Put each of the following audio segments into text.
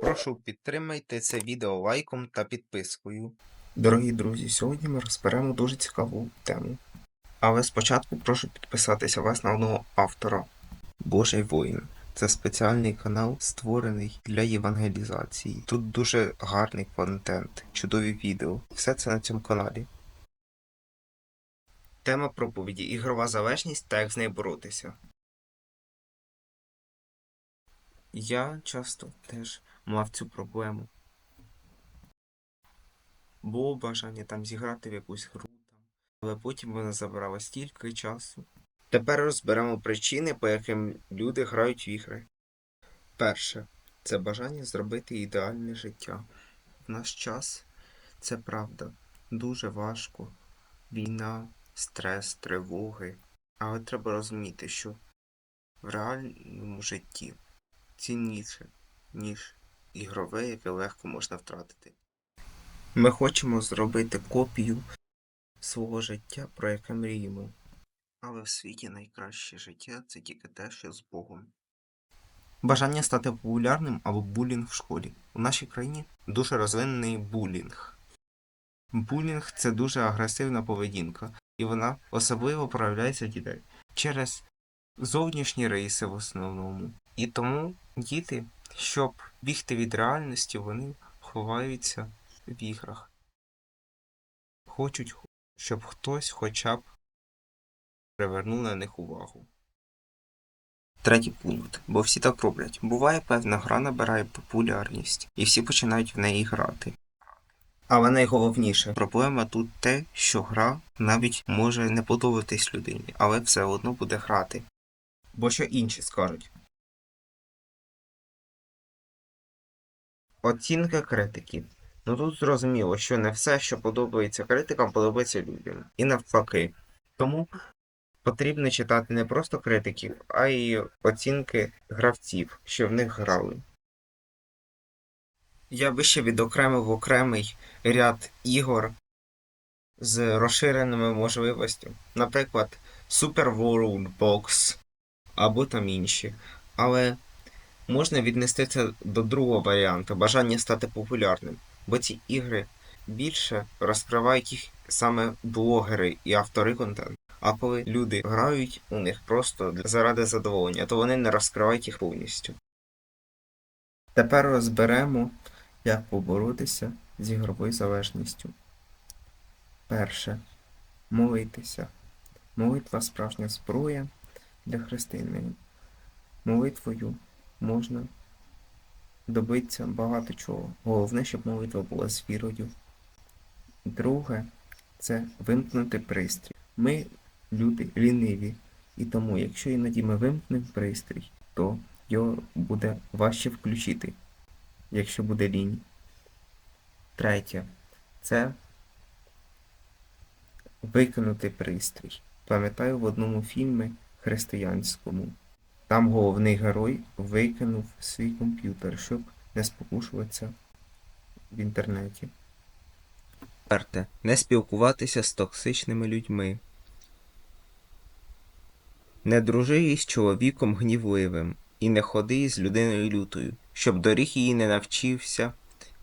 Прошу підтримайте це відео лайком та підпискою. Дорогі друзі, сьогодні ми розберемо дуже цікаву тему. Але спочатку прошу підписатися вас на одного автора. Божий воїн. Це спеціальний канал, створений для євангелізації. Тут дуже гарний контент, чудові відео. Все це на цьому каналі. Тема проповіді ігрова залежність та як з нею боротися. Я часто теж мав цю проблему. Було бажання там зіграти в якусь гру, але потім вона забирала стільки часу. Тепер розберемо причини, по яким люди грають в ігри. Перше це бажання зробити ідеальне життя. В наш час це правда дуже важко. Війна, стрес, тривоги. Але треба розуміти, що в реальному житті цінніше, ніж ігрове, яке легко можна втратити. Ми хочемо зробити копію свого життя, про яке мріємо. Але в світі найкраще життя це тільки те, що з Богом. Бажання стати популярним або булінг в школі. У нашій країні дуже розвинений булінг. Булінг це дуже агресивна поведінка, і вона особливо проявляється дітей через зовнішні риси в основному. І тому діти, щоб бігти від реальності, вони ховаються в іграх. Хочуть, щоб хтось хоча б привернув на них увагу. Третій пункт, бо всі так роблять. Буває певна гра набирає популярність, і всі починають в неї грати. Але найголовніше проблема тут те, що гра навіть може не подобатись людині, але все одно буде грати. Бо що інші скажуть. Оцінка критиків. Ну тут зрозуміло, що не все, що подобається критикам, подобається людям. І навпаки. Тому потрібно читати не просто критиків, а й оцінки гравців, що в них грали. Я би ще відокремив окремий ряд ігор з розширеними можливостями. Наприклад, Super World Box або там інші. Але можна віднести це до другого варіанту бажання стати популярним, бо ці ігри більше розкривають їх саме блогери і автори контенту. А коли люди грають у них просто заради задоволення, то вони не розкривають їх повністю. Тепер розберемо, як поборотися з ігровою залежністю. Перше. Молитися. Молитва справжня зброя для християнина. Молитвою можна добитися багато чого. Головне, щоб молитва була з вірою. Друге це вимкнути пристрій. Ми люди ліниві, і тому, якщо іноді ми вимкнемо пристрій, то його буде важче включити, якщо буде лінь. Третє це викинути пристрій. Пам'ятаю в одному фільмі християнському. Там головний герой викинув свій комп'ютер, щоб не спокушуватися в інтернеті. Четверте. Не спілкуватися з токсичними людьми. Не дружи із чоловіком гнівливим, і не ходи з людиною лютою, щоб доріг її не навчився,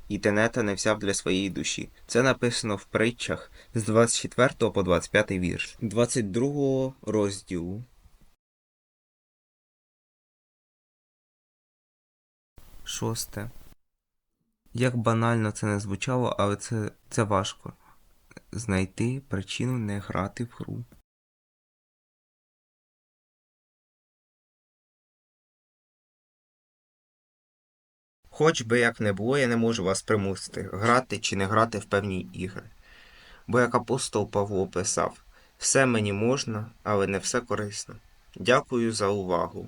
і тенета не взяв для своєї душі. Це написано в притчах з 24 по 25 вірш, 22 розділу. Шосте. Як банально це не звучало, але це, це важко. Знайти причину не грати в гру. Хоч би як не було, я не можу вас примусити грати чи не грати в певні ігри. Бо як апостол Павло писав, все мені можна, але не все корисно. Дякую за увагу.